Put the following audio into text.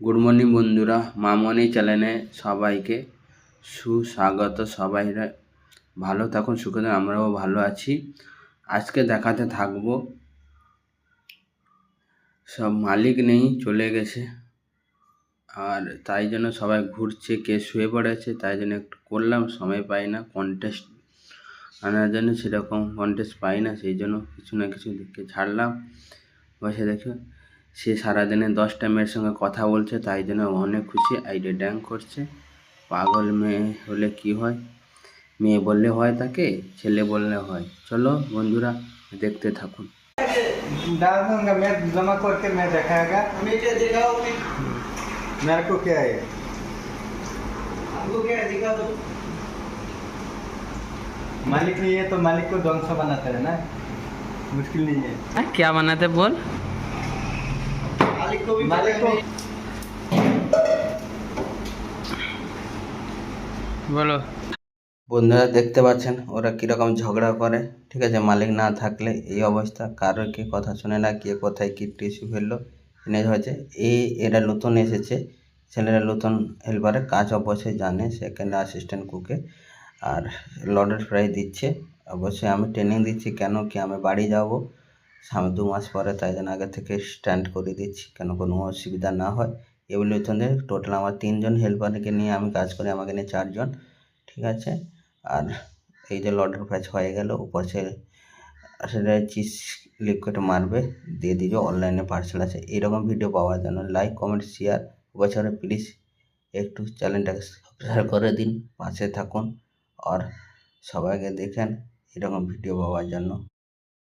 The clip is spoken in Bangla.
গুড মর্নিং বন্ধুরা, মামনি চ্যানেলে সবাইকে সুস্বাগত সবাইরা ভালো থাকুন, সুখে আমরাও ভালো আছি। আজকে দেখাতে থাকব, সব মালিক নেই, চলে গেছে। আর তাই জন্য সবাই ঘুরছে, কে শুয়ে পড়েছে, তাই জন্য একটু করলাম, সময় পাই না কন্টেস্ট আনার জন্য সেরকম কন্টেস্ট পাই না, সেই জন্য কিছু না কিছু দেখে ছাড়লাম। বসে দেখে সে সারাদিনে দশটা মেয়ের সঙ্গে কথা বলছে তাই জন্য অনেক খুশি আইডে ড্যাং করছে পাগল মেয়ে হলে কি হয় মেয়ে বললে হয় তাকে ছেলে বললে হয় চলো বন্ধুরা দেখতে থাকুন डाल दूंगा मैं जमा करके मैं दिखाएगा मीटर दिखाओ मेरे को क्या है हमको क्या है दिखा दो मालिक नहीं है तो मालिक को ध्वंस बनाता है ना मुश्किल नहीं है क्या बनाते बोल বলো। বন্ধুরা দেখতে পাচ্ছেন ওরা কীরকম ঝগড়া করে ঠিক আছে? মালিক না থাকলে এই অবস্থা কারও কে কথা শুনে না কে কোথায় কী টিস্যু ফেলল এনে হয়েছে এই এরা নতুন এসেছে ছেলেরা নতুন হেল্পারে কাজ অবশ্যই জানে সেকেন্ড অ্যাসিস্ট্যান্ট কুকে আর লডের ফ্রাই দিচ্ছে। অবশ্যই আমি ট্রেনিং দিচ্ছি কেন কি আমি বাড়ি যাব সামনে দু মাস পরে তাই জন্য আগে থেকে স্ট্যান্ড করে দিচ্ছি। কেন কোনো অসুবিধা না হয়। এগুলো হচ্ছে টোটাল আমার তিনজন হেল্পারকে নিয়ে আমি কাজ করি, আমাকে নিয়ে চারজন, ঠিক আছে? আর এই যে লডের প্রাইস হয়ে গেল, উপর সে সেটা চিজ লিকুইড মারবে, দিয়ে দিও অনলাইনে পার্সেল আছে। এরকম ভিডিও পাওয়ার জন্য লাইক কমেন্ট শেয়ার বছরে প্লিজ একটু চ্যানেলটাকে সাবস্ক্রাইব করে দিন, পাশে থাকুন, আর সবাইকে দেখেন, এরকম ভিডিও পাওয়ার জন্য।